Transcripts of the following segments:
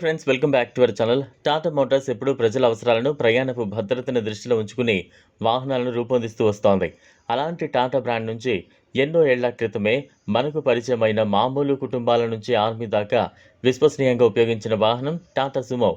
Friends welcome back to our channel. Tata Motors ఎప్పుడు ప్రజల అవసరాలను ప్రయాణపు భద్రతను దృష్టిలో ఉంచుకుని వాహనాలను రూపొందిస్తూ వస్తోంది. అలాంటి టాటా బ్రాండ్ నుంచి ఎన్నో ఏళ్ళ క్రితమే మనకు పరిచయమైన మామూలు కుటుంబాల నుంచి ఆర్మీ దాకా విశ్వసనీయంగా ఉపయోగించిన వాహనం టాటా సుమో.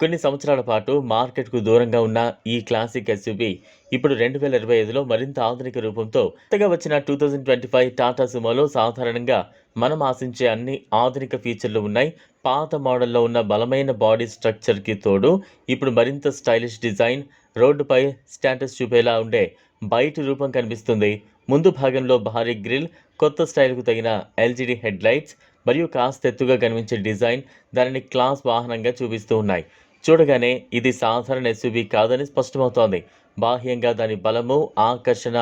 కొన్ని సంవత్సరాల పాటు మార్కెట్కు దూరంగా ఉన్న ఈ క్లాసిక్ ఎస్యూబీ ఇప్పుడు రెండు వేల ఇరవై ఐదులో మరింత ఆధునిక రూపంతో కొత్తగా వచ్చిన two thousand twenty five Tata సుమోలో సాధారణంగా మనం ఆశించే అన్ని ఆధునిక ఫీచర్లు ఉన్నాయి. పాత మోడల్లో ఉన్న బలమైన బాడీ స్ట్రక్చర్కి తోడు ఇప్పుడు మరింత స్టైలిష్ డిజైన్ రోడ్డుపై స్టేటస్ చూపేలా ఉండే బయటి రూపం కనిపిస్తుంది. ముందు భాగంలో భారీ గ్రిల్ కొత్త స్టైల్కు తగిన ఎల్జీడీ హెడ్ లైట్స్ మరియు కాస్త ఎత్తుగా కనిపించే డిజైన్ దానిని క్లాస్ వాహనంగా చూపిస్తూ ఉన్నాయి. చూడగానే ఇది సాధారణ ఎస్యూవీ కాదని స్పష్టమవుతోంది. బాహ్యంగా దాని బలము ఆకర్షణ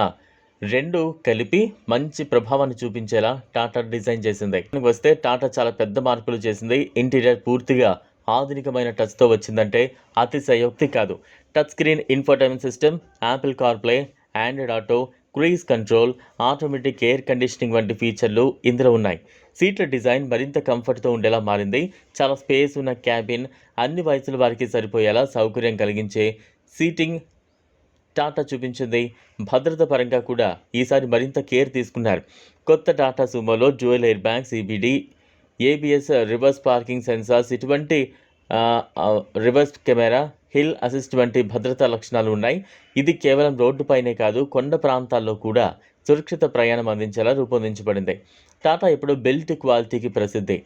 రెండు కలిపి మంచి ప్రభావాన్ని చూపించేలా టాటా డిజైన్ చేసింది. వస్తే టాటా చాలా పెద్ద మార్పులు చేసింది. ఇంటీరియర్ పూర్తిగా ఆధునికమైన టచ్తో వచ్చిందంటే అతిశయోక్తి కాదు. Touch screen infotainment system Apple CarPlay Android auto cruise control automatic air conditioning వంటి ఫీచర్లు ఇందులో ఉన్నాయి. సీట్ల డిజైన్ మరింత కంఫర్ట్తో ఉండేలా మారింది. చాలా స్పేస్ ఉన్న క్యాబిన్ అన్ని వయసుల వారికి సరిపోయేలా సౌకర్యం కలిగించే సీటింగ్ టాటా చూపించింది. భద్రత పరంగా కూడా ఈసారి మరింత కేర్ తీసుకున్నారు. కొత్త Tata సుమోలో dual air bag C B D A B S reverse parking sensors ఇటువంటి రివర్స్ కెమెరా హిల్ అసిస్ట్ వంటి భద్రతా లక్షణాలు ఉన్నాయి. ఇది కేవలం రోడ్డుపైనే కాదు కొండ ప్రాంతాల్లో కూడా సురక్షిత ప్రయాణం అందించేలా రూపొందించబడింది. టాటా ఇప్పుడు బిల్ట్ క్వాలిటీకి ప్రసిద్ధి.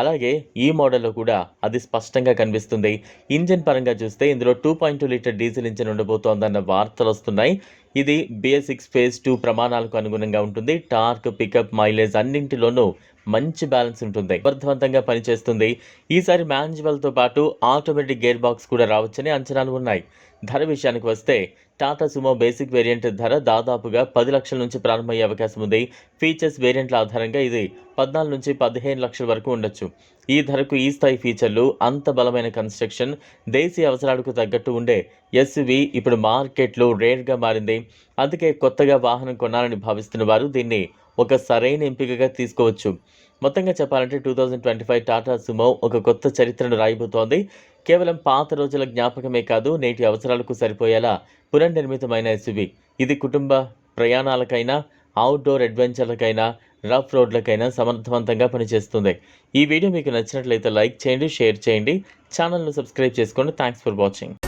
అలాగే ఈ మోడల్లో కూడా అది స్పష్టంగా కనిపిస్తుంది. ఇంజిన్ పరంగా చూస్తే ఇందులో two point two litre diesel engine ఉండబోతోందన్న వార్తలు వస్తున్నాయి. ఇది బిఎస్ సిక్స్ ఫేజ్ టూ ప్రమాణాలకు అనుగుణంగా ఉంటుంది. టార్క్ పికప్ మైలేజ్ అన్నింటిలోనూ మంచి బ్యాలెన్స్ ఉంటుంది. సమర్థవంతంగా పనిచేస్తుంది. ఈసారి మాన్యువల్తో పాటు ఆటోమేటిక్ గేర్ బాక్స్ కూడా రావచ్చని అంచనాలు ఉన్నాయి. ధర విషయానికి వస్తే టాటా సుమో బేసిక్ వేరియంట్ ధర దాదాపుగా పది లక్షల నుంచి ప్రారంభమయ్యే అవకాశం ఉంది. ఫీచర్స్ వేరియంట్ల ఆధారంగా ఇది పద్నాలుగు నుంచి పదిహేను లక్షల వరకు ఉండొచ్చు. ఈ ధరకు ఈ స్థాయి ఫీచర్లు అంత బలమైన కన్స్ట్రక్షన్ దేశీయ అవసరాలకు తగ్గట్టు ఉండే ఎస్యువి ఇప్పుడు మార్కెట్లో రేర్గా మారింది. అందుకే కొత్తగా వాహనం కొనాలని భావిస్తున్న వారు దీన్ని ఒక సరైన ఎంపికగా తీసుకోవచ్చు. మొత్తంగా చెప్పాలంటే two thousand twenty five Tata Sumo ఒక కొత్త చరిత్రను రాయబోతోంది. కేవలం పాత రోజుల జ్ఞాపకమే కాదు నేటి అవసరాలకు సరిపోయేలా పునర్నిర్మితమైన ఎస్వి ఇది కుటుంబ ప్రయాణాలకైనా అవుట్డోర్ అడ్వెంచర్లకైనా రఫ్ రోడ్లకైనా సమర్థవంతంగా పనిచేస్తుంది. ఈ వీడియో మీకు నచ్చినట్లయితే లైక్ చేయండి షేర్ చేయండి. ఛానల్ను సబ్స్క్రైబ్ చేసుకోండి. Thanks for watching